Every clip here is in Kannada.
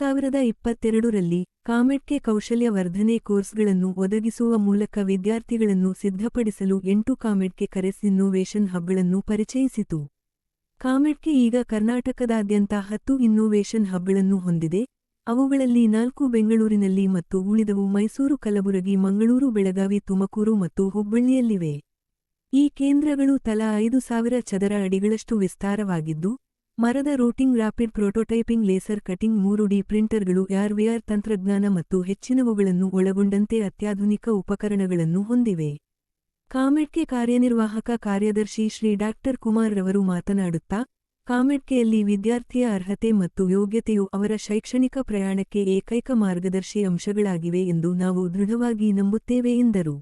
ಸಾವಿರದ ಇಪ್ಪತ್ತೆರಡರಲ್ಲಿ ಕಾಮೆಟ್ಗೆ ಕೌಶಲ್ಯ ವರ್ಧನೆ ಕೋರ್ಸ್ಗಳನ್ನು ಒದಗಿಸುವ ಮೂಲಕ ವಿದ್ಯಾರ್ಥಿಗಳನ್ನು ಸಿದ್ಧಪಡಿಸಲು ಎಂಟು ಕಾಮೆಟ್ಗೆ ಕರೆಸ್ ಇನ್ನೋವೇಷನ್ ಹಬ್ಗಳನ್ನು ಪರಿಚಯಿಸಿತು. ಕಾಮೆಟ್ಗೆ ಈಗ ಕರ್ನಾಟಕದಾದ್ಯಂತ ಹತ್ತು ಇನ್ನೋವೇಷನ್ ಹಬ್ಗಳನ್ನು ಹೊಂದಿದೆ. ಅವುಗಳಲ್ಲಿ ನಾಲ್ಕು ಬೆಂಗಳೂರಿನಲ್ಲಿ ಮತ್ತು ಉಳಿದವು ಮೈಸೂರು, ಕಲಬುರಗಿ, ಮಂಗಳೂರು, ಬೆಳಗಾವಿ, ತುಮಕೂರು ಮತ್ತು ಹುಬ್ಬಳ್ಳಿಯಲ್ಲಿವೆ. ಈ ಕೇಂದ್ರಗಳು ತಲಾ ಐದು ಸಾವಿರ ಚದರ ಅಡಿಗಳಷ್ಟು ವಿಸ್ತಾರವಾಗಿದ್ದು ಮರದ routing rapid prototyping laser cutting ಮೂರು ಡಿ ಪ್ರಿಂಟರ್ಗಳು ಆರ್ವಿಆರ್ ತಂತ್ರಜ್ಞಾನ ಮತ್ತು ಹೆಚ್ಚಿನವುಗಳನ್ನು ಒಳಗೊಂಡಂತೆ ಅತ್ಯಾಧುನಿಕ ಉಪಕರಣಗಳನ್ನು ಹೊಂದಿವೆ. ಕಾಮೆಡ್ಕೆ ಕಾರ್ಯನಿರ್ವಾಹಕ ಕಾರ್ಯದರ್ಶಿ ಶ್ರೀ ಡಾಕ್ಟರ್ ಕುಮಾರ್ ರವರು ಮಾತನಾಡುತ್ತಾ ಕಾಮೆಡ್ಕೆಯಲ್ಲಿ ವಿದ್ಯಾರ್ಥಿಯ ಅರ್ಹತೆ ಮತ್ತು ಯೋಗ್ಯತೆಯು ಅವರ ಶೈಕ್ಷಣಿಕ ಪ್ರಯಾಣಕ್ಕೆ ಏಕೈಕ ಮಾರ್ಗದರ್ಶಿ ಅಂಶಗಳಾಗಿವೆ ಎಂದು ನಾವು ದೃಢವಾಗಿ ನಂಬುತ್ತೇವೆ ಎಂದರು.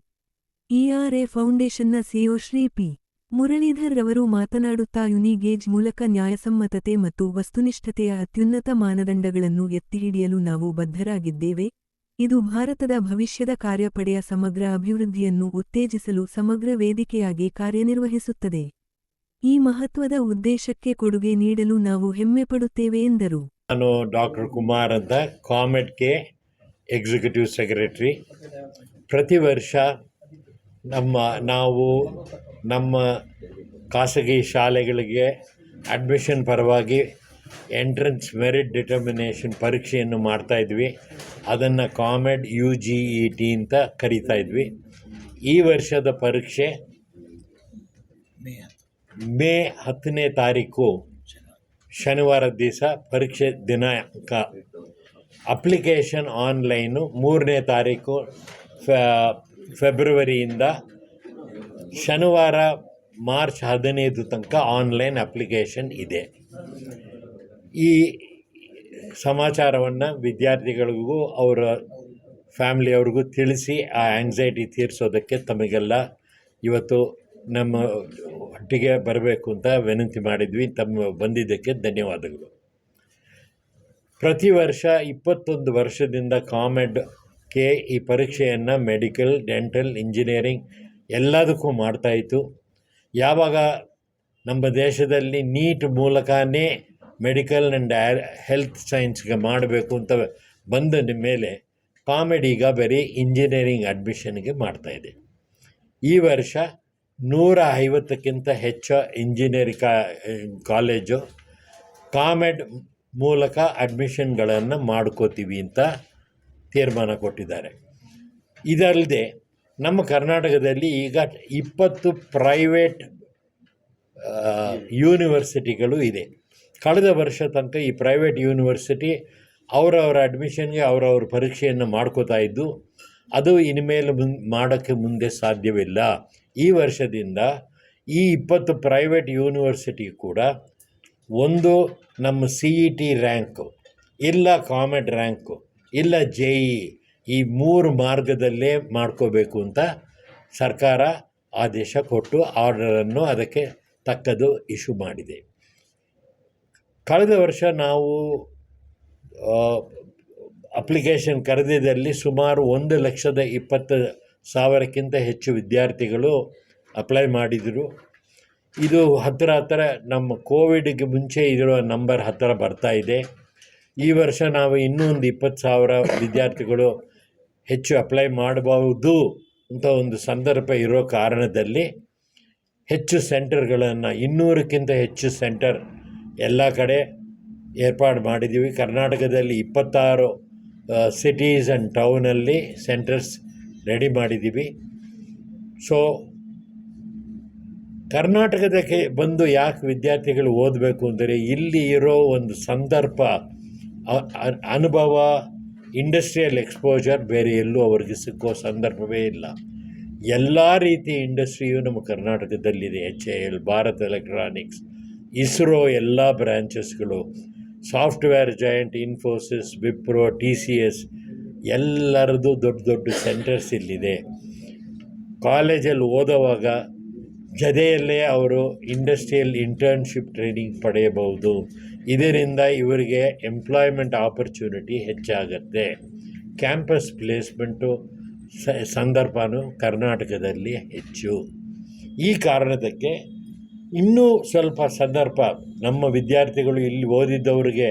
ಇಆರ್ಎ ಫೌಂಡೇಶನ್ನ ಸಿಒ ಶ್ರೀ ಪಿ. ಮುರಳೀಧರ್ ರವರು ಮಾತನಾಡುತ್ತಾ ಯುನಿಗೇಜ್ ಮೂಲಕ ನ್ಯಾಯಸಮ್ಮತತೆ ಮತ್ತು ವಸ್ತುನಿಷ್ಠತೆಯ ಅತ್ಯುನ್ನತ ಮಾನದಂಡಗಳನ್ನು ಎತ್ತಿಹಿಡಿಯಲು ನಾವು ಬದ್ಧರಾಗಿದ್ದೇವೆ. ಇದು ಭಾರತದ ಭವಿಷ್ಯದ ಕಾರ್ಯಪಡೆಯ ಸಮಗ್ರ ಅಭಿವೃದ್ಧಿಯನ್ನು ಉತ್ತೇಜಿಸಲು ಸಮಗ್ರ ವೇದಿಕೆಯಾಗಿ ಕಾರ್ಯನಿರ್ವಹಿಸುತ್ತದೆ. ಈ ಮಹತ್ವದ ಉದ್ದೇಶಕ್ಕೆ ಕೊಡುಗೆ ನೀಡಲು ನಾವು ಹೆಮ್ಮೆಪಡುತ್ತೇವೆ ಎಂದರು. ನಾನು ಡಾಕ್ಟರ್ ಕುಮಾರ್ ಅಂತ ಕಾಮೆಟ್ಗೆ ಎಕ್ಸಿಕ್ಯೂಟಿವ್ ಸೆಕ್ರೆಟರಿ. ಪ್ರತಿ ವರ್ಷ ನಮ್ಮ ನಾವು ನಮ್ಮ ಖಾಸಗಿ ಶಾಲೆಗಳಿಗೆ ಅಡ್ಮಿಷನ್ ಪರವಾಗಿ ಎಂಟ್ರೆನ್ಸ್ ಮೆರಿಟ್ ಡಿಟರ್ಮಿನೇಷನ್ ಪರೀಕ್ಷೆಯನ್ನು ಮಾಡ್ತಾಯಿದ್ವಿ ಅದನ್ನು COMED U G E T ಅಂತ ಕರಿತಾ ಇದ್ವಿ. ಈ ವರ್ಷದ ಪರೀಕ್ಷೆ ಮೇ ಹತ್ತನೇ ತಾರೀಕು ಶನಿವಾರ ದಿವಸ ಪರೀಕ್ಷೆ ದಿನಾಂಕ. ಅಪ್ಲಿಕೇಶನ್ ಆನ್ಲೈನು ಮೂರನೇ ತಾರೀಕು ಫೆಬ್ರವರಿಯಿಂದ ಶನಿವಾರ ಮಾರ್ಚ್ ಹದಿನೈದು ತನಕ ಆನ್ಲೈನ್ ಅಪ್ಲಿಕೇಶನ್ ಇದೆ. ಈ ಸಮಾಚಾರವನ್ನು ವಿದ್ಯಾರ್ಥಿಗಳಿಗೂ ಅವರ ಫ್ಯಾಮ್ಲಿಯವ್ರಿಗೂ ತಿಳಿಸಿ ಆ ಆ್ಯಂಗ್ಸೈಟಿ ತೀರಿಸೋದಕ್ಕೆ ತಮಗೆಲ್ಲ ಇವತ್ತು ನಮ್ಮ ಒಟ್ಟಿಗೆ ಬರಬೇಕು ಅಂತ ವಿನಂತಿ ಮಾಡಿದ್ವಿ. ತಮ್ಮ ಬಂದಿದ್ದಕ್ಕೆ ಧನ್ಯವಾದಗಳು. ಪ್ರತಿ ವರ್ಷ ಇಪ್ಪತ್ತೊಂದು ವರ್ಷದಿಂದ ಕಾಮೆಡ್ಗೆ ಈ ಪರೀಕ್ಷೆಯನ್ನು ಮೆಡಿಕಲ್, ಡೆಂಟಲ್, ಇಂಜಿನಿಯರಿಂಗ್ ಎಲ್ಲದಕ್ಕೂ ಮಾಡ್ತಾಯಿತ್ತು ಯಾವಾಗ ನಮ್ಮ ದೇಶದಲ್ಲಿ ನೀಟ್ ಮೂಲಕನೇ ಮೆಡಿಕಲ್ ಆ್ಯಂಡ್ ಹೆಲ್ತ್ ಸೈನ್ಸ್ಗೆ ಮಾಡಬೇಕು ಅಂತ ಬಂದ ಮೇಲೆ ಕಾಮಿಡಿಗ ಬರೀ ಇಂಜಿನಿಯರಿಂಗ್ ಅಡ್ಮಿಷನ್ಗೆ ಮಾಡ್ತಾಯಿದೆ ಈ ವರ್ಷ ನೂರ ಐವತ್ತಕ್ಕಿಂತ ಹೆಚ್ಚು ಇಂಜಿನಿಯರಿಂಗ್ ಕಾ, ಕಾಲೇಜು ಕಾಮೆಡ್ ಮೂಲಕ ಅಡ್ಮಿಷನ್ಗಳನ್ನು ಮಾಡ್ಕೋತೀವಿ ಅಂತ ತೀರ್ಮಾನ ಕೊಟ್ಟಿದ್ದಾರೆ. ಇದಲ್ಲದೆ ನಮ್ಮ ಕರ್ನಾಟಕದಲ್ಲಿ ಈಗ ಇಪ್ಪತ್ತು ಪ್ರೈವೇಟ್ ಯೂನಿವರ್ಸಿಟಿಗಳು ಇದೆ. ಕಳೆದ ವರ್ಷ ತನಕ ಈ ಪ್ರೈವೇಟ್ ಯೂನಿವರ್ಸಿಟಿ ಅವರವರ ಅಡ್ಮಿಷನ್ಗೆ ಅವರವ್ರ ಪರೀಕ್ಷೆಯನ್ನು ಮಾಡ್ಕೋತಾ ಇದ್ದು, ಅದು ಇನ್ಮೇಲೆ ಮುನ್, ಮಾಡೋಕ್ಕೆ ಮುಂದೆ ಸಾಧ್ಯವಿಲ್ಲ. ಈ ವರ್ಷದಿಂದ ಈ ಇಪ್ಪತ್ತು ಪ್ರೈವೇಟ್ ಯೂನಿವರ್ಸಿಟಿ ಕೂಡ ಒಂದು ನಮ್ಮ ಸಿ ಇ ಟಿ ರ್ಯಾಂಕು ಇಲ್ಲ ಕಾಮೆಡ್ ರ್ಯಾಂಕು ಇಲ್ಲ ಜೆ ಈ ಮೂರು ಮಾರ್ಗದಲ್ಲೇ ಮಾಡ್ಕೋಬೇಕು ಅಂತ ಸರ್ಕಾರ ಆದೇಶ ಕೊಟ್ಟು ಆರ್ಡರನ್ನು ಅದಕ್ಕೆ ತಕ್ಕದು ಇಶ್ಯೂ ಮಾಡಿದೆ. ಕಳೆದ ವರ್ಷ ನಾವು ಅಪ್ಲಿಕೇಶನ್ ಕರೆದಿದ್ದಲ್ಲಿ ಸುಮಾರು ಒಂದು ಲಕ್ಷದ ಇಪ್ಪತ್ತು ಸಾವಿರಕ್ಕಿಂತ ಹೆಚ್ಚು ವಿದ್ಯಾರ್ಥಿಗಳು ಅಪ್ಲೈ ಮಾಡಿದರು. ಇದು ಹತ್ತಿರ ಹತ್ತಿರ ನಮ್ಮ ಕೋವಿಡ್ಗೆ ಮುಂಚೆ ಇರುವ ನಂಬರ್ ಹತ್ತಿರ ಬರ್ತಾ ಇದೆ. ಈ ವರ್ಷ ನಾವು ಇನ್ನೂ ಒಂದು ಇಪ್ಪತ್ತು ಸಾವಿರ ವಿದ್ಯಾರ್ಥಿಗಳು ಹೆಚ್ಚು ಅಪ್ಲೈ ಮಾಡಬಹುದು ಅಂತ ಒಂದು ಸಂದರ್ಭ ಇರೋ ಕಾರಣದಲ್ಲಿ ಹೆಚ್ಚು ಸೆಂಟರ್ಗಳನ್ನು, ಇನ್ನೂರಕ್ಕಿಂತ ಹೆಚ್ಚು ಸೆಂಟರ್ ಎಲ್ಲ ಕಡೆ ಏರ್ಪಾಡು ಮಾಡಿದ್ದೀವಿ. ಕರ್ನಾಟಕದಲ್ಲಿ ಇಪ್ಪತ್ತಾರು ಸಿಟೀಸ್ ಆ್ಯಂಡ್ ಟೌನಲ್ಲಿ ಸೆಂಟರ್ಸ್ ರೆಡಿ ಮಾಡಿದ್ದೀವಿ. ಸೊ ಕರ್ನಾಟಕದಕ್ಕೆ ಬಂದು ಯಾಕೆ ವಿದ್ಯಾರ್ಥಿಗಳು ಓದಬೇಕು ಅಂದರೆ, ಇಲ್ಲಿ ಇರೋ ಒಂದು ಸಂದರ್ಭ ಅನುಭವ ಇಂಡಸ್ಟ್ರಿಯಲ್ ಎಕ್ಸ್ಪೋಜರ್ ಬೇರೆ ಎಲ್ಲೂ ಅವರಿಗೆ ಸಿಕ್ಕೋ ಸಂದರ್ಭವೇ ಇಲ್ಲ. ಎಲ್ಲ ರೀತಿ ಇಂಡಸ್ಟ್ರಿಯು ನಮ್ಮ ಕರ್ನಾಟಕದಲ್ಲಿದೆ. H A L, Bharat electronics ISRO ಎಲ್ಲ ಬ್ರ್ಯಾಂಚಸ್ಗಳು software joint Infosys Wipro T C S ಎಲ್ಲರದ್ದು ದೊಡ್ಡ ದೊಡ್ಡ ಸೆಂಟರ್ಸ್ ಇಲ್ಲಿದೆ. ಕಾಲೇಜಲ್ಲಿ ಓದುವಾಗ ಜೊತೆಯಲ್ಲೇ ಅವರು ಇಂಡಸ್ಟ್ರಿಯಲ್ ಇಂಟರ್ನ್ಶಿಪ್ ಟ್ರೈನಿಂಗ್ ಪಡೆಯಬಹುದು. ಇದರಿಂದ ಇವರಿಗೆ ಎಂಪ್ಲಾಯ್ಮೆಂಟ್ ಆಪರ್ಚುನಿಟಿ ಹೆಚ್ಚಾಗತ್ತೆ. ಕ್ಯಾಂಪಸ್ ಪ್ಲೇಸ್ಮೆಂಟು ಸ, ಸಂದರ್ಭನೂ ಕರ್ನಾಟಕದಲ್ಲಿ ಹೆಚ್ಚು. ಈ ಕಾರಣದಕ್ಕೆ ಇನ್ನೂ ಸ್ವಲ್ಪ ಸಂದರ್ಭ ನಮ್ಮ ವಿದ್ಯಾರ್ಥಿಗಳು ಇಲ್ಲಿ ಓದಿದ್ದವರಿಗೆ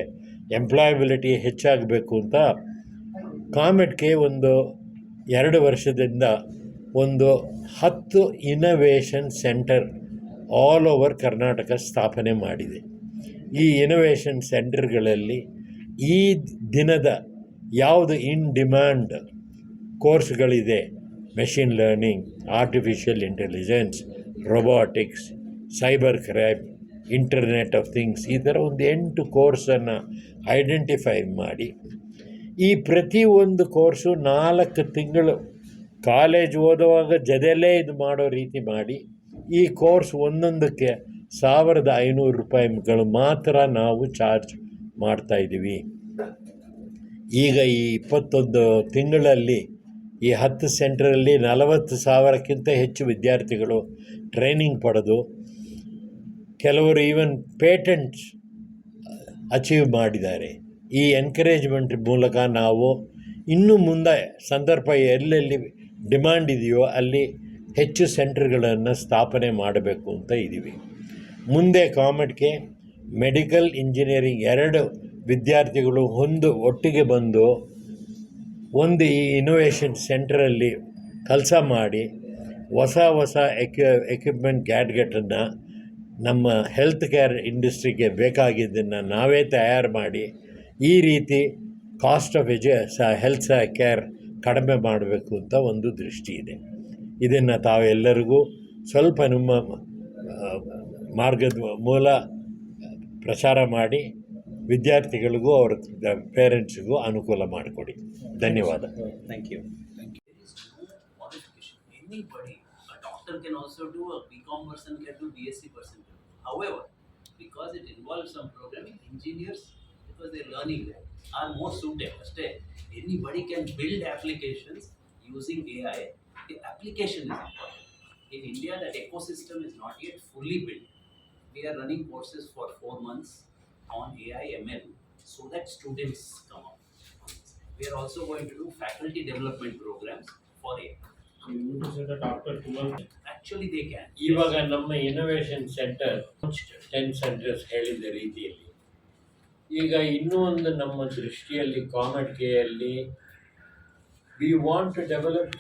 ಎಂಪ್ಲಾಯಬಿಲಿಟಿ ಹೆಚ್ಚಾಗಬೇಕು ಅಂತ ಕಾಮೆಟ್ಗೆ ಒಂದು ಎರಡು ವರ್ಷದಿಂದ ಒಂದು ಹತ್ತು innovation centre all over Karnataka ಸ್ಥಾಪನೆ ಮಾಡಿದೆ. ಈ ಇನೋವೇಷನ್ ಸೆಂಟರ್ಗಳಲ್ಲಿ ಈ ದಿನದ ಯಾವುದು in demand ಕೋರ್ಸ್ಗಳಿದೆ machine learning artificial intelligence robotics cyber crime internet of things ಈ ಥರ ಒಂದು ಎಂಟು ಕೋರ್ಸನ್ನು ಐಡೆಂಟಿಫೈ ಮಾಡಿ. ಈ ಪ್ರತಿಯೊಂದು ಕೋರ್ಸು ನಾಲ್ಕು ತಿಂಗಳು ಕಾಲೇಜ್ ಓದುವಾಗ ಜೊತೆಯಲ್ಲೇ ಇದು ಮಾಡೋ ರೀತಿ ಮಾಡಿ, ಈ ಕೋರ್ಸ್ ಒಂದೊಂದಕ್ಕೆ ಸಾವಿರದ ಐನೂರು ರೂಪಾಯಿಗಳು ಮಾತ್ರ ನಾವು ಚಾರ್ಜ್ ಮಾಡ್ತಾಯಿದ್ದೀವಿ ಈಗ ಈ ಇಪ್ಪತ್ತೊಂದು ತಿಂಗಳಲ್ಲಿ, ಈ ಹತ್ತು ಸೆಂಟ್ರಲ್ಲಿ ನಲವತ್ತು ಸಾವಿರಕ್ಕಿಂತ ಹೆಚ್ಚು ವಿದ್ಯಾರ್ಥಿಗಳು ಟ್ರೈನಿಂಗ್ ಪಡೆದು, ಕೆಲವರು ಈವನ್ ಪೇಟೆಂಟ್ಸ್ ಅಚೀವ್ ಮಾಡಿದ್ದಾರೆ. ಈ ಎನ್ಕರೇಜ್ಮೆಂಟ್ ಮೂಲಕ ನಾವು ಇನ್ನು ಮುಂದೆ ಸಂದರ್ಭ ಎಲ್ಲೆಲ್ಲಿ ಡಿಮ್ಯಾಂಡ್ ಇದೆಯೋ ಅಲ್ಲಿ ಹೆಚ್ಚು ಸೆಂಟ್ರ್ಗಳನ್ನು ಸ್ಥಾಪನೆ ಮಾಡಬೇಕು ಅಂತ ಇದ್ದೀವಿ. ಮುಂದೆ ಕಾಮೆಟ್ಗೆ ಮೆಡಿಕಲ್ ಇಂಜಿನಿಯರಿಂಗ್ ಎರಡು ವಿದ್ಯಾರ್ಥಿಗಳು ಒಂದು ಒಟ್ಟಿಗೆ ಬಂದು ಒಂದು ಈ ಇನೋವೇಷನ್ ಸೆಂಟ್ರಲ್ಲಿ ಕೆಲಸ ಮಾಡಿ ಹೊಸ ಹೊಸ ಎಕ್ಯು ಎಕ್ವಿಪ್ಮೆಂಟ್ ಗ್ಯಾಡ್ಗೆಟನ್ನು ನಮ್ಮ ಹೆಲ್ತ್ ಕೇರ್ ಇಂಡಸ್ಟ್ರಿಗೆ ಬೇಕಾಗಿದ್ದನ್ನು ನಾವೇ ತಯಾರು ಮಾಡಿ ಈ ರೀತಿ ಕಾಸ್ಟ್ ಆಫ್ ಎಜು ಸ ಹೆಲ್ತ್ ಕೇರ್ ಕಡಿಮೆ ಮಾಡಬೇಕು ಅಂತ ಒಂದು ದೃಷ್ಟಿ ಇದೆ. ಇದನ್ನು ತಾವೆಲ್ಲರಿಗೂ ಸ್ವಲ್ಪ ನಿಮ್ಮ ಮಾರ್ಗದ ಮೂಲ ಪ್ರಚಾರ ಮಾಡಿ ವಿದ್ಯಾರ್ಥಿಗಳಿಗೂ ಅವರ ಪೇರೆಂಟ್ಸ್ಗೂ ಅನುಕೂಲ ಮಾಡಿಕೊಡಿ. ಧನ್ಯವಾದ. Thank you because it programming engineers because they're learning that, are more suited. Stay. Anybody can build applications using AI. The application is important. In India, that ecosystem is not yet fully built. We are running courses for four months on AI ML so that students come up. We are also going to do faculty development programs for AI. You need to say that after twelve. Actually, they can. ಇವಾಗ ನಮ್ಮ ಇನೋವೇಷನ್ ಸೆಂಟರ್ ಟೆನ್ ಸೆಂಟರ್ಸ್ ಹೇಳಿದ ರೀತಿಯಲ್ಲಿ ಈಗ ಇನ್ನೂ ಒಂದು ನಮ್ಮ ದೃಷ್ಟಿಯಲ್ಲಿ ಕಾಮೆಟ್ ಕೆಯಲ್ಲಿ ವಿ ವಾಂಟ್ ಟು ಡೆವಲಪ್